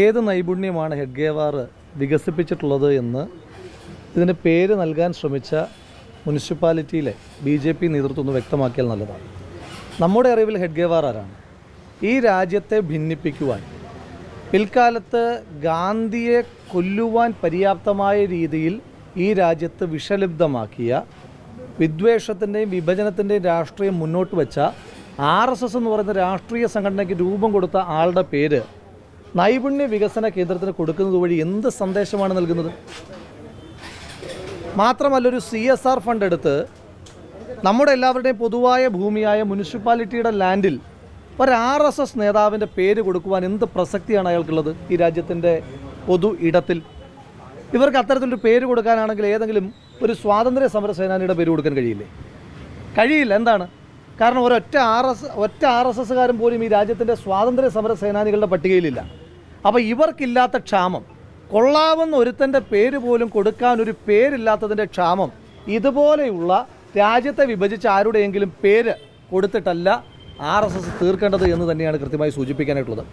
ഏത് നൈപുണ്യമാണ് ഹെഡ്ഗേവാർ വികസിപ്പിച്ചിട്ടുള്ളത് എന്ന് ഇതിന് പേര് നൽകാൻ ശ്രമിച്ച മുനിസിപ്പാലിറ്റിയിലെ ബി ജെ പി നേതൃത്വം ഒന്ന് വ്യക്തമാക്കിയാൽ നല്ലതാണ്. നമ്മുടെ അറിവിൽ ഹെഡ്ഗേവാർ ആരാണ്? ഈ രാജ്യത്തെ ഭിന്നിപ്പിക്കുവാൻ പിൽക്കാലത്ത് ഗാന്ധിയെ കൊല്ലുവാൻ പര്യാപ്തമായ രീതിയിൽ ഈ രാജ്യത്ത് വിഷലിപ്തമാക്കിയ വിദ്വേഷത്തിന്റെയും വിഭജനത്തിന്റെയും രാഷ്ട്രീയം മുന്നോട്ട് വെച്ച ആർ എസ് എസ് എന്ന് പറയുന്ന രാഷ്ട്രീയ സംഘടനയ്ക്ക് രൂപം കൊടുത്ത ആളുടെ പേര് നൈപുണ്യ വികസന കേന്ദ്രത്തിന് കൊടുക്കുന്നത് വഴി എന്ത് സന്ദേശമാണ് നൽകുന്നത്? മാത്രമല്ല ഒരു സി എസ് ആർ ഫണ്ട് എടുത്ത് നമ്മുടെ എല്ലാവരുടെയും പൊതുവായ ഭൂമിയായ മുനിസിപ്പാലിറ്റിയുടെ ലാൻഡിൽ ഒരു ആർ എസ് എസ് നേതാവിന്റെ പേര് കൊടുക്കുവാൻ എന്ത് പ്രസക്തിയാണ് അയാൾക്കുള്ളത് ഈ രാജ്യത്തിന്റെ പൊതു ഇടത്തിൽ? ഇവർക്ക് അത്തരത്തിലൊരു പേര് കൊടുക്കാനാണെങ്കിൽ ഏതെങ്കിലും ഒരു സ്വാതന്ത്ര്യ സമര സേനാനിയുടെ പേര് കൊടുക്കാൻ കഴിയില്ലേ? കഴിയില്ല. എന്താണ്? കാരണം ഒരൊറ്റ ആർ എസ് ഒറ്റ ആർ എസ് എസ്സുകാരൻ പോലും ഈ രാജ്യത്തിന്റെ സ്വാതന്ത്ര്യ സമര സേനാനികളുടെ പട്ടികയിലില്ല. അപ്പോൾ ഇവർക്കില്ലാത്ത ക്ഷാമം. കൊള്ളാവുന്ന ഒരുത്തന്റെ പേര് പോലും കൊടുക്കാൻ ഒരു പേരില്ലാത്തതിന്റെ ക്ഷാമം ഇതുപോലെയുള്ള രാജ്യത്തെ വിഭജിച്ച് ആരുടെയെങ്കിലും പേര് കൊടുത്തിട്ടല്ല ആർ എസ് എസ് തീർക്കേണ്ടത് എന്ന് തന്നെയാണ് കൃത്യമായി സൂചിപ്പിക്കാനായിട്ടുള്ളത്.